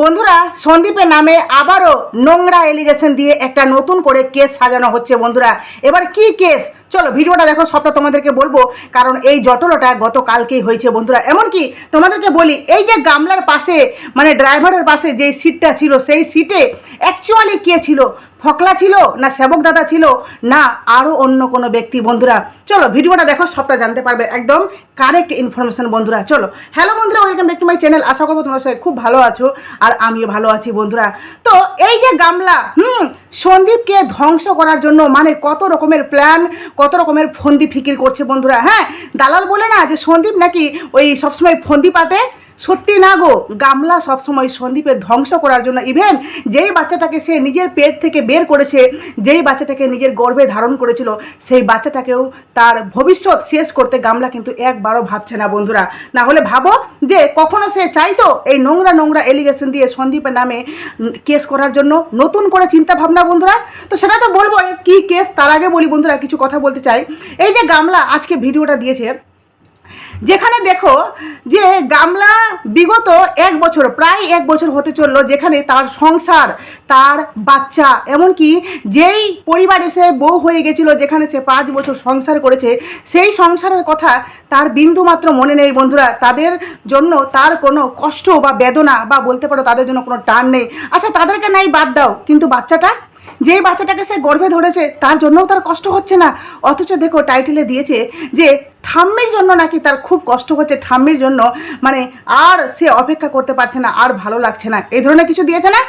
বন্ধুরা, সন্দীপের নামে আবারও নোংরা এলিগেশন দিয়ে একটা নতুন করে কেস সাজানো হচ্ছে বন্ধুরা। এবার কি কেস চলো, ভিডিওটা দেখো, সবটা তোমাদেরকে বলব, কারণ এই জটলটা গতকালকেই হয়েছে বন্ধুরা। এমনকি তোমাদেরকে বলি, এই যে গামলার পাশে মানে ড্রাইভারের পাশে যে সিটটা ছিল, সেই সিটে অ্যাকচুয়ালি কে ছিল? ফকলা ছিল না সেবক দাদা ছিল? না আরও অন্য কোনো ব্যক্তি বন্ধুরা। চলো, ভিডিওটা দেখো, সবটা জানতে পারবে একদম কারেক্ট ইনফরমেশন বন্ধুরা। চলো হ্যালো বন্ধুরা welcome back to my channel আশা করব তোমরা সবাই খুব ভালো আছো, আর আমিও ভালো আছি বন্ধুরা। তো এই যে গামলা, হুম, সন্দীপকে ধ্বংস করার জন্য মানে কত রকমের প্ল্যান কত রকমের ফন্দি ফিকির করছে বন্ধুরা হ্যাঁ? দালাল বলে না যে সন্দীপ নাকি ওই সবসময় ফন্দি পাতে? সত্যি না গো, গামলা সবসময় সন্দীপের ধ্বংস করার জন্য ইভেন যেই বাচ্চাটাকে সে নিজের পেট থেকে বের করেছে, যেই বাচ্চাটাকে নিজের গর্ভে ধারণ করেছিল, সেই বাচ্চাটাকেও তার ভবিষ্যৎ শেষ করতে গামলা কিন্তু একবারও ভাবছে না বন্ধুরা। না হলে ভাবো যে কখনো সে চাইতো এই নোংরা নোংরা এলিগেশন দিয়ে সন্দীপের নামে কেস করার জন্য নতুন করে চিন্তা ভাবনা বন্ধুরা? তো সেটা তো বলবোই, কি কেস তার আগে বলি বন্ধুরা, কিছু কথা বলতে চাই। এই যে গামলা আজকে ভিডিওটা দিয়েছে যেখানে দেখো যে গামলা বিগত এক বছর, প্রায় এক বছর হতে চলল যেখানে তার সংসার, তার বাচ্চা, এমনকি যেই পরিবারে সে বউ হয়ে গেছিল যেখানে সে পাঁচ বছর সংসার করেছে, সেই সংসারের কথা তার বিন্দু মাত্র মনে নেই বন্ধুরা। তাদের জন্য তার কোনো কষ্ট বা বেদনা বা বলতে পারো তাদের জন্য কোনো টান নেই। আচ্ছা তাদেরকে নাই বাদ দাও, কিন্তু বাচ্চাটা যেই বাচ্চাটাকে সে গর্ভে ধরেছে, তার জন্যও তার কষ্ট হচ্ছে না। অথচ দেখো, টাইটেলে দিয়েছে যে, ঠাম্মির জন্য নাকি তার খুব কষ্ট হচ্ছে, ঠাম্মির জন্য। মানে আর সে অপেক্ষা করতে পারছে না, আর ভালো লাগছে না। এই ধরনের কিছু দিয়েছে না?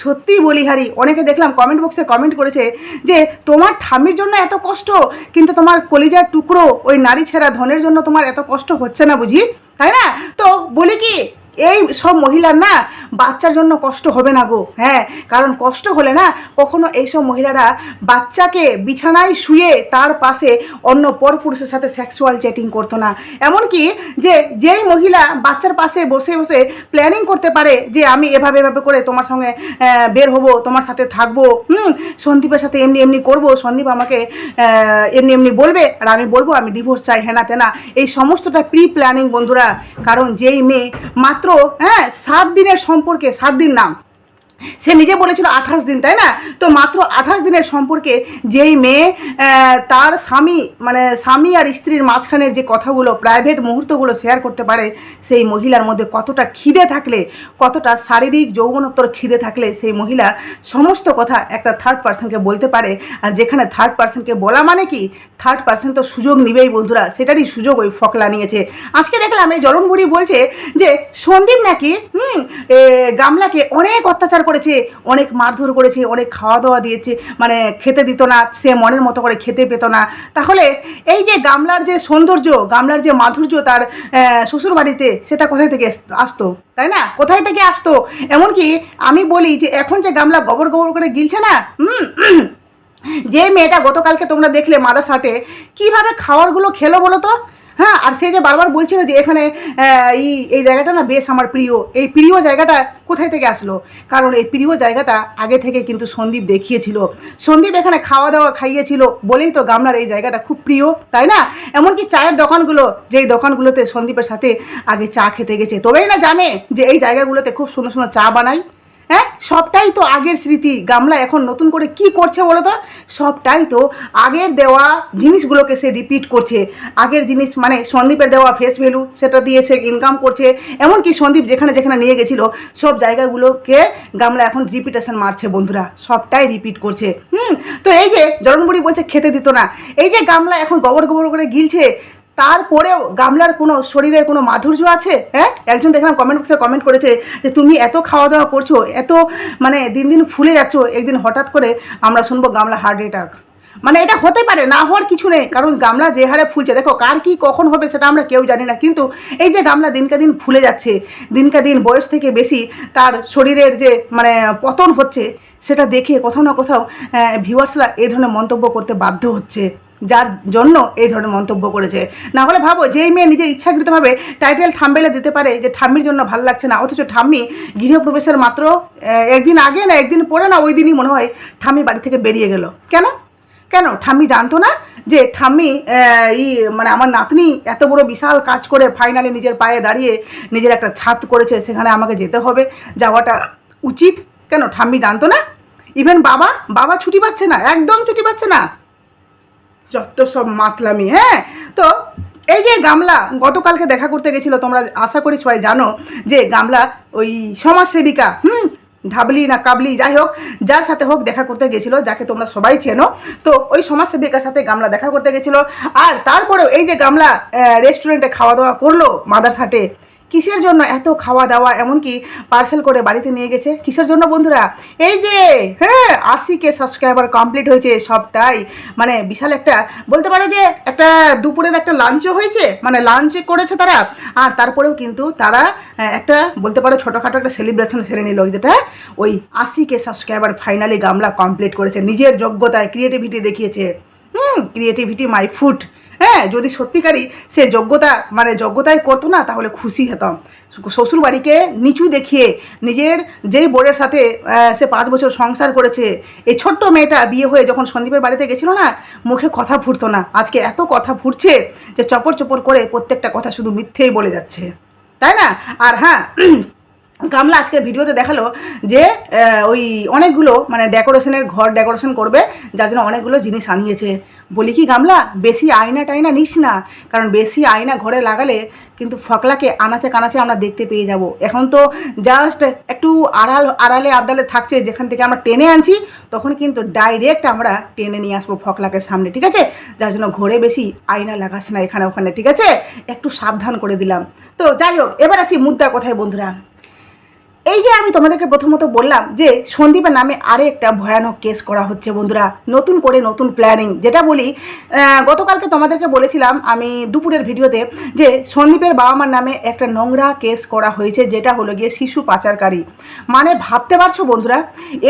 সত্যিই বলি হারি, অনেকে দেখলাম কমেন্ট বক্সে কমেন্ট করেছে যে, তোমার ঠাম্মির জন্য এত কষ্ট, কিন্তু তোমার কলিজার টুকরো, ওই নারী ছেঁড়া ধনের জন্য তোমার এত কষ্ট হচ্ছে না বুঝি? তাই না? তো বলি কি এই সব মহিলার না বাচ্চার জন্য কষ্ট হবে না গো হ্যাঁ। কারণ কষ্ট হলে না কখনো এইসব মহিলারা বাচ্চাকে বিছানায় শুয়ে তার পাশে অন্য পরপুরুষের সাথে সেক্সুয়াল চ্যাটিং করতো না। এমনকি যে, যেই মহিলা বাচ্চার পাশে বসে বসে প্ল্যানিং করতে পারে যে, আমি এভাবে এভাবে করে তোমার সঙ্গে বের হব, তোমার সাথে থাকব, হুম, সন্দীপের সাথে এমনি এমনি করব, সন্দীপ আমাকে এমনি এমনি বলবে আর আমি বলব, আমি ডিভোর্স চাই হেনা তেনা এই সমস্তটা প্রি প্ল্যানিং বন্ধুরা, কারণ যেই মেয়ে মাত্র হ্যাঁ সাত দিনের সম্পর্কে সাত দিন নাম। সে নিজে বলেছিল আঠাশ দিন, তাই না? তো মাত্র আঠাশ দিনের সম্পর্কে যেই মেয়ে তার স্বামী মানে স্বামী আর স্ত্রীর মাঝখানের যে কথাগুলো প্রাইভেট মুহূর্তগুলো শেয়ার করতে পারে, সেই মহিলার মধ্যে কতটা খিদে থাকলে, কতটা শারীরিক যৌবনোত্তর খিদে থাকলে, সেই মহিলা সমস্ত কথা একটা থার্ড পার্সনকে বলতে পারে। আর যেখানে থার্ড পার্সনকে বলা মানে কি? থার্ড পার্সন তো সুযোগ নিবেই বন্ধুরা, সেটারই সুযোগ ওই ফকলা নিয়েছে। আজকে দেখলাম এই জলনবুড়ি বলছে যে, সন্দীপ নাকি, হুম গামলাকে অনেক অত্যাচার করেছে, অনেক মারধর করেছে, অনেক খাওয়া দাওয়া দিয়েছে মানে খেতে দিত না, সে মনের মতো করে খেতে পেত না। তাহলে এই যে গামলার যে সৌন্দর্য, গামলার যে মাধুর্য তার শ্বশুর বাড়িতে সেটা কোথায় থেকে আসতো? তাই না? কোথায় থেকে আসতো? এমনকি আমি বলি যে এখন যে গামলা গোবর গোবর করে গিলছে না, হুম যে মেয়েটা গতকালকে তোমরা দেখলে মাদার সাটে কীভাবে খাবারগুলো খেলো বলো তো? হ্যাঁ আর সে যে বারবার বলছিল যে এখানে এই এই জায়গাটা না বেশ আমার প্রিয়। এই প্রিয় জায়গাটা কোথায় থেকে আসলো? কারণ এই প্রিয় জায়গাটা আগে থেকে কিন্তু সন্দীপ দেখিয়েছিল। সন্দীপ এখানে খাওয়া দাওয়া খাইয়েছিল বলেই তো গামলার এই জায়গাটা খুব প্রিয়, তাই না? এমনকি চায়ের দোকানগুলো, যেই দোকানগুলোতে সন্দীপের সাথে আগে চা খেতে গেছে, তবেই না জানে যে এই জায়গাগুলোতে খুব সুন্দর সুন্দর চা বানায়। হ্যাঁ? সবটাই তো আগের স্মৃতি। গামলা এখন নতুন করে কি করছে বলো তো সবটাই তো আগের দেওয়া জিনিসগুলোকে সে রিপিট করছে। আগের জিনিস মানে সন্দীপের দেওয়া ফেস ভ্যালু সেটা দিয়ে সে ইনকাম করছে। এমনকি সন্দীপ যেখানে যেখানে নিয়ে গেছিল, সব জায়গাগুলোকে গামলা এখন রিপিটেশন মারছে বন্ধুরা। সবটাই রিপিট করছে। হুম? তো এই যে জলনবুড়ি বলছে খেতে দিত না। এই যে গামলা এখন গোবর গোবর করে গিলছে তারপরেও গামলার কোনো শরীরের কোনো মাধুর্য আছে? হ্যাঁ? একজন দেখলাম কমেন্ট বক্সে কমেন্ট করেছে যে, তুমি এত খাওয়া দাওয়া করছ, এত মানে দিন দিন ফুলে যাচ্ছ, একদিন হঠাৎ করে আমরা শুনব গামলা হার্ট অ্যাটাক মানে এটা হতে পারে, না হওয়ার কিছু নেই, কারণ গামলা যে হারে ফুলছে, দেখো কার কি কখন হবে সেটা আমরা কেউ জানি না, কিন্তু এই যে গামলা দিনকে দিন ফুলে যাচ্ছে, দিনকে দিন বয়স থেকে বেশি তার শরীরের যে মানে পতন হচ্ছে, সেটা দেখে কোথাও না কোথাও ভিউয়ার্সরা এই ধরনের মন্তব্য করতে বাধ্য হচ্ছে। যার জন্য এই ধরনের মন্তব্য করেছে। না হলে ভাবো, যেই মেয়ে নিজে ইচ্ছাকৃতভাবে টাইটেল থাম্বেলে দিতে পারে, যে ঠাম্মির জন্য ভালো লাগছে না, অথচ ঠাম্মি গৃহপ্রবেশের মাত্র একদিন আগে না, একদিন পরে না, ওই দিনই মনে হয় ঠাম্মি বাড়ি থেকে বেরিয়ে গেল। কেন? কেন? ঠাম্মি জানতো না যে ঠাম্মি ই মানে আমার নাতনি এত বড় বিশাল কাজ করে ফাইনালি নিজের পায়ে দাঁড়িয়ে নিজের একটা ছাদ করেছে, সেখানে আমাকে যেতে হবে, যাওয়াটা উচিত। কেন? ঠাম্মি জানতো না? ইভেন বাবা বাবা ছুটি পাচ্ছে না, একদম ছুটি পাচ্ছে না। যত সব মাতলামি হ্যাঁ? তো এই যে গামলা, গতকালকে দেখা করতে গেছিল, তোমরা আশা করি সবাই জানো যে গামলা ওই সমাজসেবিকা, হুম? ঢাবলি না কাবলি, যাই হোক, যার সাথে হোক দেখা করতে গেছিল, যাকে তোমরা সবাই চেনো। তো ওই সমাজসেবিকার সাথে গামলা দেখা করতে গেছিল। আর তারপরেও এই যে গামলা রেস্টুরেন্টে খাওয়া দাওয়া করল মাদারসাটে কিসের জন্য এত খাওয়া দাওয়া, এমনকি পার্সেল করে বাড়িতে নিয়ে গেছে? কিসের জন্য বন্ধুরা? এই যে হ্যাঁ আশি কে সাবস্ক্রাইবার কমপ্লিট হয়েছে সবটাই। মানে বিশাল একটা, বলতে পারো যে একটা দুপুরের একটা লাঞ্চও হয়েছে মানে লাঞ্চ করেছে তারা, আর তারপরেও কিন্তু তারা একটা বলতে পারো ছোটোখাটো একটা সেলিব্রেশন সেরে নিল। যেটা ওই আশি কে সাবস্ক্রাইবার ফাইনালি গামলা কমপ্লিট করেছে। নিজের যোগ্যতায় ক্রিয়েটিভিটি দেখিয়েছে। হুম ক্রিয়েটিভিটি মাই ফুড হ্যাঁ যদি সত্যিকারই সে যোগ্যতা মানে যোগ্যতায় করতো না, তাহলে খুশি হতাম। শ্বশুরবাড়িকে নিচু দেখিয়ে নিজের যেই বোর্ডের সাথে সে পাঁচ বছর সংসার করেছে, এই ছোট্ট মেয়েটা বিয়ে হয়ে যখন সন্দীপের বাড়িতে গেছিল না, মুখে কথা ফুটতো না। আজকে এত কথা ফুটছে যে চপর চপর করে প্রত্যেকটা কথা শুধু মিথ্যেই বলে যাচ্ছে। তাই না? আর হ্যাঁ গামলা আজকের ভিডিওতে দেখাল যে ওই অনেকগুলো মানে ডেকোরেশনের ঘর ডেকোরেশন করবে, যার জন্য অনেকগুলো জিনিস আনিয়েছে। বলি কি গামলা বেশি আয়না টাইনা নিস না, কারণ বেশি আয়না ঘরে লাগালে কিন্তু ফকলাকে আনাচে কানাচে আমরা দেখতে পেয়ে যাব। এখন তো জাস্ট একটু আড়াল, আড়ালে আবডালে থাকছে, যেখান থেকে আমরা টেনে আনছি তখন কিন্তু ডাইরেক্ট আমরা টেনে নিয়ে আসব ফকলাকে সামনে, ঠিক আছে? যার জন্য ঘরে বেশি আয়না লাগাস না এখানে ওখানে, ঠিক আছে? একটু সাবধান করে দিলাম। তো যাই হোক, এবার আসি মুদ্রা কোথায় বন্ধুরা? এই যে আমি তোমাদেরকে প্রথমত বললাম যে সন্দীপের নামে আরে একটা ভয়ানক কেস করা হচ্ছে, বন্ধুরা। নতুন করে নতুন প্ল্যানিং যেটা বলি গতকালকে তোমাদেরকে বলেছিলাম আমি দুপুরের ভিডিওতে যে সন্দীপের বাবা মার নামে একটা নোংরা কেস করা হয়েছে, যেটা হলো গিয়ে শিশু পাচারকারী। মানে ভাবতে পারছ, বন্ধুরা?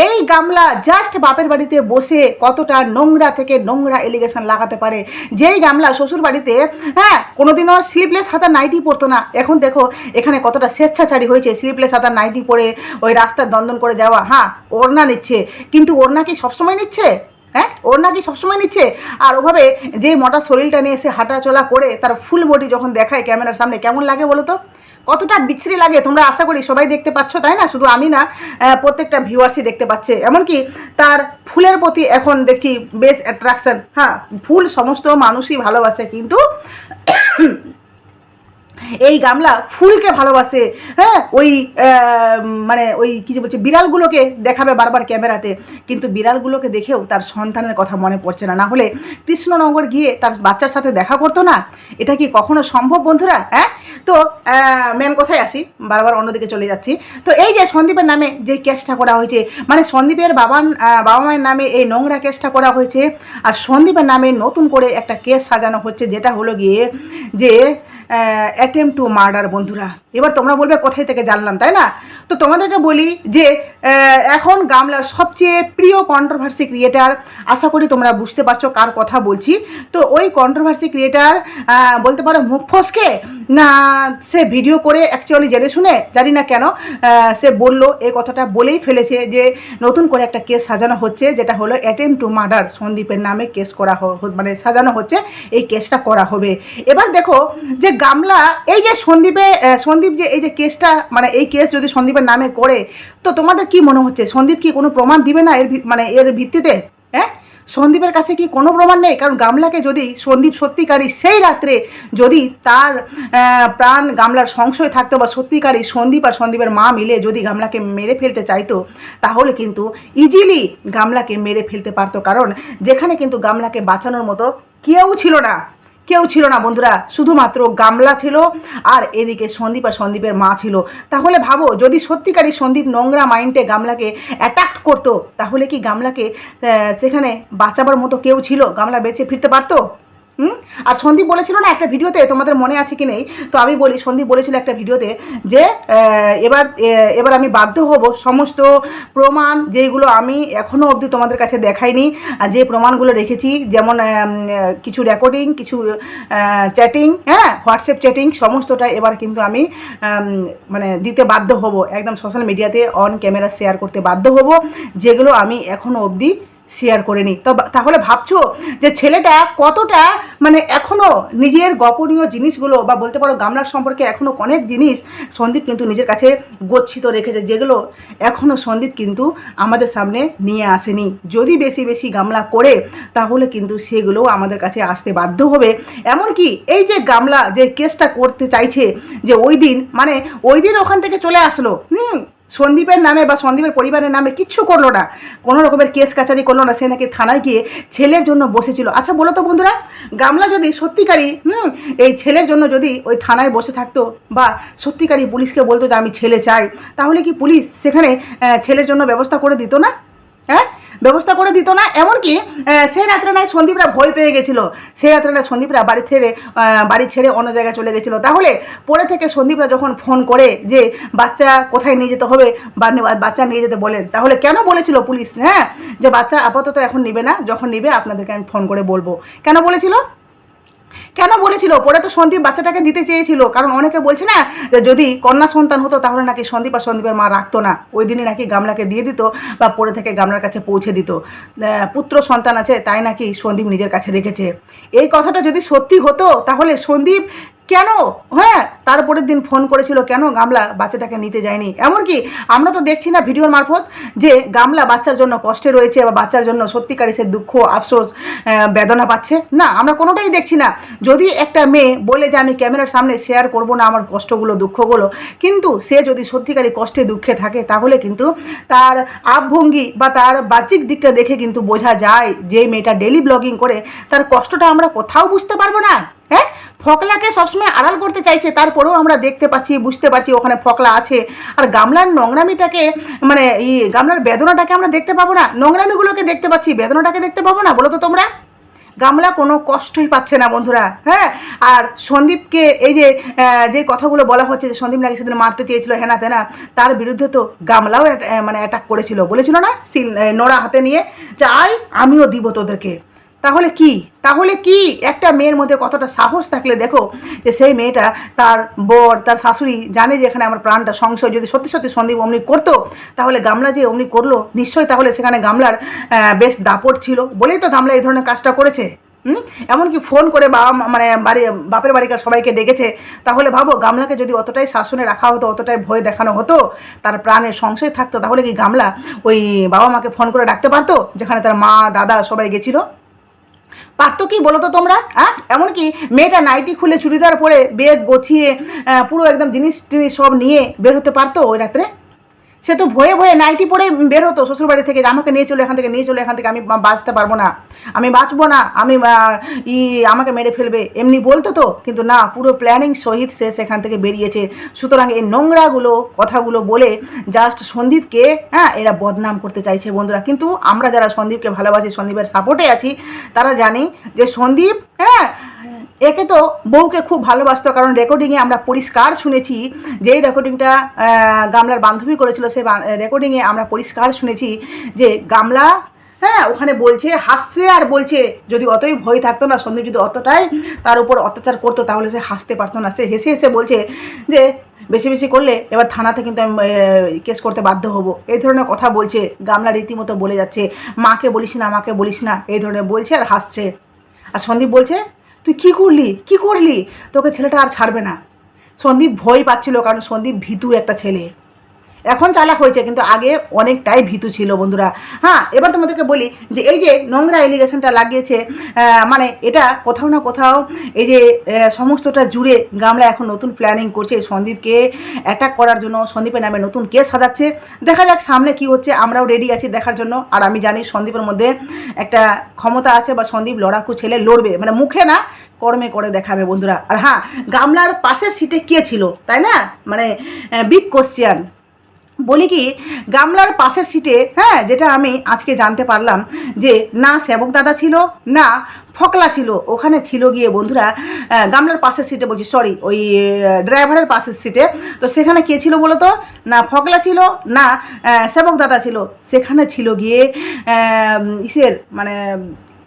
এই গামলা জাস্ট বাপের বাড়িতে বসে কতটা নোংরা থেকে নোংরা এলিগেশন লাগাতে পারে? যেই গামলা শ্বশুর বাড়িতে হ্যাঁ কোনোদিনও স্লিপলেস হাতা নাইটি পরতো না। এখন দেখো, এখানে কতটা স্বেচ্ছাচারী হয়েছে স্লিপলেস হাতা নাইটি পরে ওই রাস্তার দন্দন করে যাওয়া। হ্যাঁ ওড়না নিচ্ছে। কিন্তু ওড়না কি সবসময় নিচ্ছে? হ্যাঁ ওড়না কি সবসময় নিচ্ছে? আর ওভাবে যে মোটা শরীরটা নিয়ে এসে হাঁটাচলা করে তার ফুল বডি যখন দেখায় ক্যামেরার সামনে, কেমন লাগে বলো তো? কতটা বিচ্ছিরি লাগে, তোমরা আশা করি সবাই দেখতে পাচ্ছ, তাই না? শুধু আমি না প্রত্যেকটা ভিউয়ার্সই দেখতে পাচ্ছে। এমনকি তার ফুলের প্রতি এখন দেখছি বেশ অ্যাট্রাকশন হ্যাঁ ফুল সমস্ত মানুষই ভালোবাসে, কিন্তু এই গামলা ফুলকে ভালোবাসে হ্যাঁ? ওই মানে ওই কি যে বলছে, বিড়ালগুলোকে দেখাবে বারবার ক্যামেরাতে। কিন্তু বিড়ালগুলোকে দেখেও তার সন্তানের কথা মনে পড়ছে না। না হলে কৃষ্ণনগর গিয়ে তার বাচ্চার সাথে দেখা করতো না? এটা কি কখনো সম্ভব বন্ধুরা হ্যাঁ? তো মেন কোথায় আসি বারবার অন্যদিকে চলে যাচ্ছি। তো এই যে সন্দীপের নামে যে কেসটা করা হয়েছে মানে সন্দীপের বাবা বাবা মায়ের নামে এই নোংরা কেসটা করা হয়েছে, আর সন্দীপের নামে নতুন করে একটা কেস সাজানো হচ্ছে, যেটা হলো গিয়ে যে অ্যাটেম্প টু মার্ডার বন্ধুরা। এবার তোমরা বলবে, কোথায় থেকে জানলাম, তাই না? তো তোমাদেরকে বলি যে এখন গামলার সবচেয়ে প্রিয় কন্ট্রোভার্সি ক্রিয়েটার আশা করি তোমরা বুঝতে পারছ কার কথা বলছি। তো ওই কন্ট্রোভার্সি ক্রিয়েটার বলতে পারো মুখ ফসকে? না, সে ভিডিও করে অ্যাকচুয়ালি জেনে শুনে, জানি না কেন সে বলল, এই কথাটা বলেই ফেলেছে যে নতুন করে একটা কেস সাজানো হচ্ছে, যেটা হলো অ্যাটেম্প টু মার্ডার সন্দীপের নামে কেস করা মানে সাজানো হচ্ছে, এই কেসটা করা হবে। এবার দেখো যে গামলা, এই যে সন্দীপে সন্দীপ যে এই যে কেসটা মানে এই কেস যদি সন্দীপের নামে করে তো তোমাদের কি মনে হচ্ছে? সন্দীপ কি কোনো প্রমাণ দিবে না এর মানে এর ভিত্তিতে? হ্যাঁ? সন্দীপের কাছে কি কোনো প্রমাণ নেই? কারণ গামলাকে যদি সন্দীপ সত্যিকারী সেই রাত্রে যদি তার প্রাণ গামলার সংশয় থাকতো বা সত্যিকারী সন্দীপ আর সন্দীপের মা মিলে যদি গামলাকে মেরে ফেলতে চাইতো, তাহলে কিন্তু ইজিলি গামলাকে মেরে ফেলতে পারতো। কারণ যেখানে কিন্তু গামলাকে বাঁচানোর মতো কেউ ছিল না। কেউ ছিল না বন্ধুরা, শুধুমাত্র গামলা ছিল আর এদিকে সন্দীপ আর সন্দীপের মা ছিল। তাহলে ভাবো, যদি সত্যিকারই সন্দীপ নোংরা মাইন্ডে গামলাকে অ্যাটাক করতো, তাহলে কি গামলাকে সেখানে বাঁচাবার মতো কেউ ছিল? গামলা বেঁচে ফিরতে পারতো? হুম? আর সন্দীপ বলেছিল না একটা ভিডিওতে, তোমাদের মনে আছে কি নেই? তো আমি বলি, সন্দীপ বলেছিল একটা ভিডিওতে যে এবার এবার আমি বাধ্য হব সমস্ত প্রমাণ যেগুলো আমি এখনও অবধি তোমাদের কাছে দেখাইনি, আর যে প্রমাণগুলো রেখেছি, যেমন কিছু রেকর্ডিং কিছু চ্যাটিং হ্যাঁ? হোয়াটসঅ্যাপ চ্যাটিং সমস্তটা এবার কিন্তু আমি মানে দিতে বাধ্য হব। একদম সোশ্যাল মিডিয়াতে অন ক্যামেরা শেয়ার করতে বাধ্য হব, যেগুলো আমি এখনও অবধি শেয়ার করে নিই তো তাহলে ভাবছ যে ছেলেটা কতটা মানে এখনও নিজের গোপনীয় জিনিসগুলো বা বলতে পারো গামলার সম্পর্কে এখনও অনেক জিনিস সন্দীপ কিন্তু নিজের কাছে গচ্ছিত রেখেছে, যেগুলো এখনও সন্দীপ কিন্তু আমাদের সামনে নিয়ে আসেনি। যদি বেশি বেশি গামলা করে, তাহলে কিন্তু সেগুলোও আমাদের কাছে আসতে বাধ্য হবে। এমনকি এই যে গামলা যে কেসটা করতে চাইছে, যে ওই দিন মানে ওই দিন ওখান থেকে চলে আসলো, হুম সন্দীপের নামে বা সন্দীপের পরিবারের নামে কিচ্ছু করল না। কোনো রকমের কেস কাচারি করল না, সে নাকি থানায় গিয়ে ছেলের জন্য বসেছিল। আচ্ছা বলো তো বন্ধুরা, গামলা যদি সত্যিকারই, হুম, এই ছেলের জন্য যদি ওই থানায় বসে থাকতো বা সত্যিকারই পুলিশকে বলতো যে আমি ছেলে চাই, তাহলে কি পুলিশ সেখানে ছেলের জন্য ব্যবস্থা করে দিত না? হ্যাঁ? ব্যবস্থা করে দিত না, এমনকি সেই রাত্রে নয় সন্দীপরা ভয় পেয়ে গেছিল। সেই রাত্রে নয় সন্দীপরা বাড়ি ছেড়ে বাড়ি ছেড়ে অন্য জায়গায় চলে গেছিল। তাহলে পরে থেকে সন্দীপরা যখন ফোন করে যে, বাচ্চা কোথায় নিয়ে যেতে হবে বা বাচ্চা নিয়ে যেতে বলেন, তাহলে কেন বলেছিল পুলিশ? হ্যাঁ যে বাচ্চা আপাতত এখন নিবে না, যখন নিবে আপনাদেরকে আমি ফোন করে বলব। কেন বলেছিল? কেন বলেছিল? পরে তো সন্দীপ বাচ্চাটাকে দিতে চেয়েছিল। কারণ অনেকে বলছে না, যে যদি কন্যা সন্তান হতো, তাহলে নাকি সন্দীপ আর সন্দীপের মা রাখতো না। ওই দিনই নাকি গামলাকে দিয়ে দিত বা পরে থেকে গামলার কাছে পৌঁছে দিত। পুত্র সন্তান আছে, তাই নাকি সন্দীপ নিজের কাছে রেখেছে। এই কথাটা যদি সত্যি হতো, তাহলে সন্দীপ কেন? হ্যাঁ তারপরের দিন ফোন করেছিল, কেন গামলা বাচ্চাটাকে নিতে যায়নি? এমনকি আমরা তো দেখছি না ভিডিওর মারফত যে গামলা বাচ্চার জন্য কষ্টে রয়েছে বা বাচ্চার জন্য সত্যিকারে সে দুঃখ, আফসোস বেদনা পাচ্ছে। না, আমরা কোনোটাই দেখছি না। যদি একটা মেয়ে বলে যে, আমি ক্যামেরার সামনে শেয়ার করব না আমার কষ্টগুলো, দুঃখগুলো, কিন্তু সে যদি সত্যিকারই কষ্টে, দুঃখে থাকে, তাহলে কিন্তু তার আপভঙ্গি বা তার বাহ্যিক দিকটা দেখে কিন্তু বোঝা যায় যে, মেয়েটা ডেলি ব্লগিং করে, তার কষ্টটা আমরা কোথাও বুঝতে পারব না। হ্যাঁ? ফকলাকে সবসময় আড়াল করতে চাইছে, তারপরেও আমরা দেখতে পাচ্ছি, বুঝতে পারছি ওখানে ফকলা আছে। আর গামলার নোংরামিটাকে মানে এই গামলার বেদনাটাকে আমরা দেখতে পাবো না। নোংরামিগুলোকে দেখতে পাচ্ছি, বেদনাটাকে দেখতে পাবো না, বলো তো তোমরা? গামলা কোনো কষ্টই পাচ্ছে না, বন্ধুরা হ্যাঁ? আর সন্দীপকে এই যে যে কথাগুলো বলা হচ্ছে, যে সন্দীপ নাকি সেদিন মারতে চেয়েছিল হেনা তেনা, তার বিরুদ্ধে তো গামলাও মানে অ্যাটাক করেছিল, বলেছিল না? সিল নোড়া হাতে নিয়ে যে আয় আমিও দিব তোদেরকে। তাহলে কি? তাহলে কি? একটা মেয়ের মধ্যে কতটা সাহস থাকলে দেখো যে সেই মেয়েটা তার বর, তার শাশুড়ি জানে যে এখানে আমার প্রাণটা সংশয়। যদি সত্যি সত্যি সন্দীপ অমনি করতো, তাহলে গামলা যে অমনি করল, নিশ্চয়ই তাহলে সেখানে গামলার বেশ দাপট ছিল। বলেই তো গামলা এই ধরনের কাজটা করেছে। এমনকি ফোন করে বাবা মানে বাড়ি, বাপের বাড়িকার সবাইকে ডেকেছে। তাহলে ভাবো, গামলাকে যদি অতটাই শাসনে রাখা হতো, অতটাই ভয় দেখানো হতো, তার প্রাণের সংশয় থাকতো, তাহলে কি গামলা ওই বাবা মাকে ফোন করে ডাকতে পারতো? যেখানে তার মা, দাদা সবাই গেছিল? পারতো কি বলো তো তোমরা? হ্যাঁ? এমনকি মেয়েটা নাইটি খুলে চুড়িদার পরে বেগ গোছিয়ে পুরো একদম জিনিস টিনিস সব নিয়ে বের হতে পারতো ওই রাত্রে? সে তো ভয়ে ভয়ে নাইটি পরে বের হতো শ্বশুরবাড়ি থেকে আমাকে নিয়ে চলো এখান থেকে, নিয়ে চলো এখান থেকে, আমি বাঁচতে পারব না, আমি বাঁচবো না, আমি ই, আমাকে মেরে ফেলবে, এমনি বলতো তো, কিন্তু না, পুরো প্ল্যানিং সহিত সে সেখান থেকে বেরিয়েছে। সুতরাং এই নোংরাগুলো, কথাগুলো বলে জাস্ট সন্দীপকে হ্যাঁ এরা বদনাম করতে চাইছে বন্ধুরা। কিন্তু আমরা যারা সন্দীপকে ভালোবাসি, সন্দীপের সাপোর্টে আছি, তারা জানি যে সন্দীপ হ্যাঁ একে তো বউকে খুব ভালোবাসতো, কারণ রেকর্ডিংয়ে আমরা পরিষ্কার শুনেছি, যেই রেকর্ডিংটা গামলার বান্ধবী করেছিল, সেই রেকর্ডিংয়ে আমরা পরিষ্কার শুনেছি যে গামলা হ্যাঁ ওখানে বলছে, হাসছে আর বলছে, যদি অতই ভয় থাকতো না, সন্দীপ যদি অতটাই তার উপর অত্যাচার করতো, তাহলে সে হাসতে পারতো না। সে হেসে হেসে বলছে যে, বেশি বেশি করলে এবার থানাতে কিন্তু আমি কেস করতে বাধ্য হব। এই ধরনের কথা বলছে, গামলা রীতিমতো বলে যাচ্ছে, মাকে বলিস না, মাকে বলিস না। এই ধরনের বলছে আর হাসছে। আর সন্দীপ বলছে তুই কি করলি? কি করলি? তোকে ছেলেটা আর ছাড়বে না। সন্দীপ ভয় পাচ্ছিল কারণ সন্দীপ ভীতু একটা ছেলে। এখন চালাক হয়েছে, কিন্তু আগে অনেকটাই ভীতু ছিল বন্ধুরা। হ্যাঁ এবার তোমাদেরকে বলি যে এই যে নোংরা এলিগেশনটা লাগিয়েছে মানে এটা কোথাও না কোথাও এই যে সমস্তটা জুড়ে গামলা এখন নতুন প্ল্যানিং করছে। সন্দীপকে অ্যাটাক করার জন্য সন্দীপের নামে নতুন কেস সাজাচ্ছে। দেখা যাক সামনে কি হচ্ছে, আমরাও রেডি আছি দেখার জন্য। আর আমি জানি সন্দীপের মধ্যে একটা ক্ষমতা আছে বা সন্দীপ লড়াকু ছেলে লড়বে মানে মুখে না, কর্মে করে দেখাবে বন্ধুরা। আর হ্যাঁ গামলার পাশের সিটে কে ছিল, তাই না? মানে বিগ কোশ্চিয়ান বলি কি, গামলার পাশের সিটে হ্যাঁ যেটা আমি আজকে জানতে পারলাম যে না সেবক দাদা ছিল, না ফকলা ছিল, ওখানে ছিল গিয়ে বন্ধুরা গামলার পাশের সিটে বলছি সরি ওই ড্রাইভারের পাশের সিটে, তো সেখানে কে ছিল বলো তো? না ফকলা ছিল, না সেবক দাদা ছিল, সেখানে ছিল গিয়ে ইসের মানে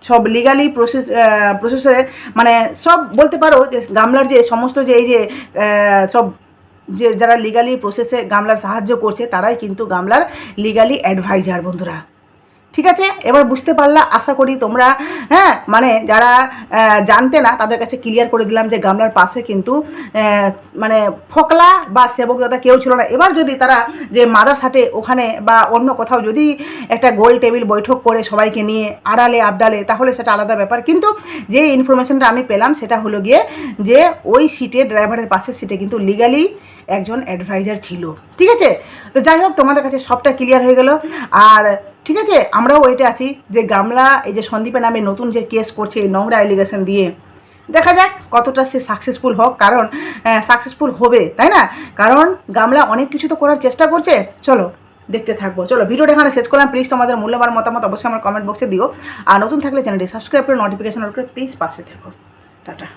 সব লিগালি প্রসেস প্রসেসের মানে সব বলতে পারো যে গামলার যে সমস্ত যে এই যে সব যে যারা লিগালি প্রসেসে গামলার সাহায্য করছে তারাই কিন্তু গামলার লিগালি অ্যাডভাইজার বন্ধুরা। ঠিক আছে? এবার বুঝতে পারলা, আশা করি তোমরা হ্যাঁ মানে যারা জানতে না, তাদের কাছে ক্লিয়ার করে দিলাম যে গামলার পাশে কিন্তু মানে ফকলা বা সেবক দাদা কেউ ছিল না। এবার যদি তারা যে মাদার সাথে ওখানে বা অন্য কোথাও যদি একটা গোল টেবিল বৈঠক করে সবাইকে নিয়ে আড়ালে, আবডালে, তাহলে সেটা আলাদা ব্যাপার। কিন্তু যে ইনফরমেশনটা আমি পেলাম, সেটা হলো গিয়ে যে ওই সিটে ড্রাইভারের পাশের সিটে কিন্তু লিগালি একজন অ্যাডভাইজার ছিল। ঠিক আছে? তো যাই হোক, তোমাদের কাছে সবটা ক্লিয়ার হয়ে গেল। আর ঠিক আছে? আমরাও ওইটা আছি যে গামলা, এই যে সন্দীপের নামে নতুন যে কেস করছে এই নোংরা এলিগেশন দিয়ে। দেখা যাক কতটা সে সাকসেসফুল হোক, কারণ সাকসেসফুল হবে, তাই না? কারণ গামলা অনেক কিছু তো করার চেষ্টা করছে। চলো, দেখতে থাকব। চলো, ভিডিওটা এখানে শেষ করলাম। প্লিজ তোমাদের মূল্যবান মতামত অবশ্যই আমার কমেন্ট বক্সে দিও। আর নতুন থাকলে চ্যানেলটি সাবস্ক্রাইব করে নোটিফিকেশন করে প্লিজ পাশে থেকো। টাটা।